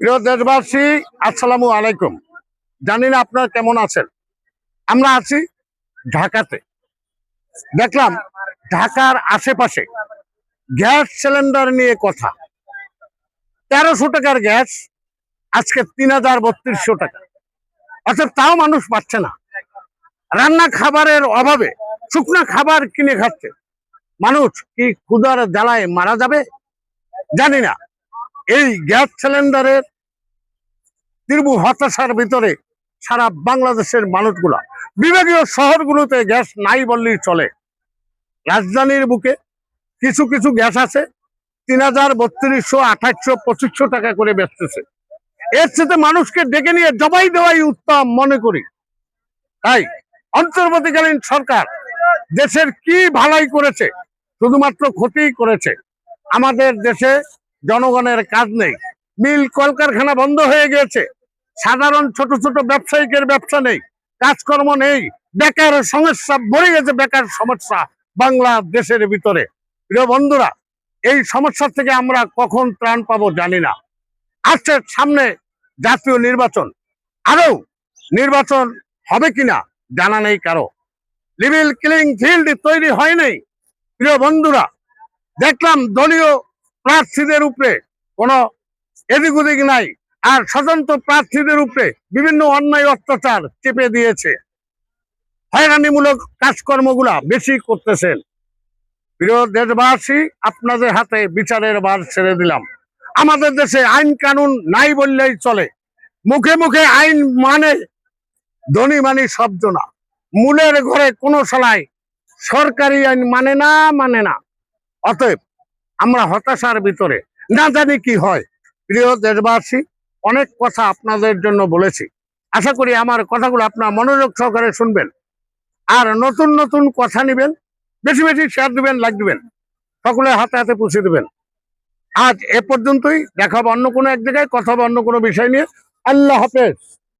প্রিয় দেশবাসী, আসসালামু আলাইকুম। জানি না আপনারা কেমন আছেন। আমরা আছি ঢাকাতে। দেখলাম ঢাকার আশেপাশে গ্যাস সিলিন্ডার নিয়ে কথা। তেরোশো টাকার গ্যাস, আজকে তিন হাজার বত্রিশশো টাকা। অর্থাৎ তাও মানুষ পাচ্ছে না। রান্না খাবারের অভাবে শুকনা খাবার কিনে খাচ্ছে। মানুষ কি ক্ষুধার জ্বালায় মারা যাবে? জানি না। এই গ্যাস সিলিন্ডারের তীব্র হতাশার ভিতরে সারা বাংলাদেশের মানুষগুলা, বিভাগীয় শহরগুলোতে গ্যাস নাই বললেই চলে। রাজধানীর বুকে কিছু কিছু গ্যাস আছে, তিন হাজার বত্রিশশো, আঠাশশো, পঁচিশশো টাকা করে বেচতেছে। এর সাথে মানুষকে ডেকে নিয়ে জবাই দেওয়াই উত্তম মনে করি। তাই অন্তর্বর্তীকালীন সরকার দেশের কি ভালাই করেছে, শুধুমাত্র ক্ষতি করেছে, আমাদের দেশে জনগণের কাজ নেই। মিল কলকারখানা বন্ধ হয়ে গিয়েছে। সাধারণ ছোট ছোট ব্যবসায়িকের ব্যবসা নেই। কাজকর্ম নেই। বেকার সমস্যা ভরে গেছে বেকার সমস্যা বাংলাদেশের ভিতরে। প্রিয় বন্ধুরা, এই সমস্যা থেকে আমরা কখন ত্রাণ পাবো জানি না। আসছে সামনে জাতীয় নির্বাচন। আরও নির্বাচন হবে কিনা জানা নেই কারও। লিভিল কিলিং ফিল্ড তৈরি হয়নি প্রিয় বন্ধুরা, দেখলাম দলীয় প্রার্থীদের উপরে কোনো এদিক ওদিক নাই। আর স্বতন্ত্র প্রার্থীদের উপরে বিভিন্ন অন্যায় অত্যাচার চেপে দিয়েছে। হয়রানিমূলক কাজকর্মগুলা বেশি করতেছেন। প্রিয় দেশবাসী, আপনাদের হাতে বিচারের বার ছেড়ে দিলাম। আমাদের দেশে আইন কানুন নাই বললেই চলে। মুখে মুখে আইন মানে ধনী মানি শব্দ না। মূলের ঘরে কোনো সালাই সরকারি আইন মানে না মানে না। অতএব আমরা হতাশার ভিতরে। না জানি কি হয়। প্রিয় দেশবাসী, অনেক কথা আপনাদের জন্য বলেছি। আশা করি আমার কথাগুলো আপনার মনোযোগ সহকারে শুনবেন। আর নতুন নতুন কথা নেবেন, বেশি বেশি শেয়ার দিবেন লাইক দিবেন সকলে হাতে হাতে পৌঁছে দেবেন। আজ এ পর্যন্তই। দেখা হবে অন্য কোনো এক জায়গায়, কথা হবে অন্য কোনো বিষয় নিয়ে। আল্লাহ হাফেজ।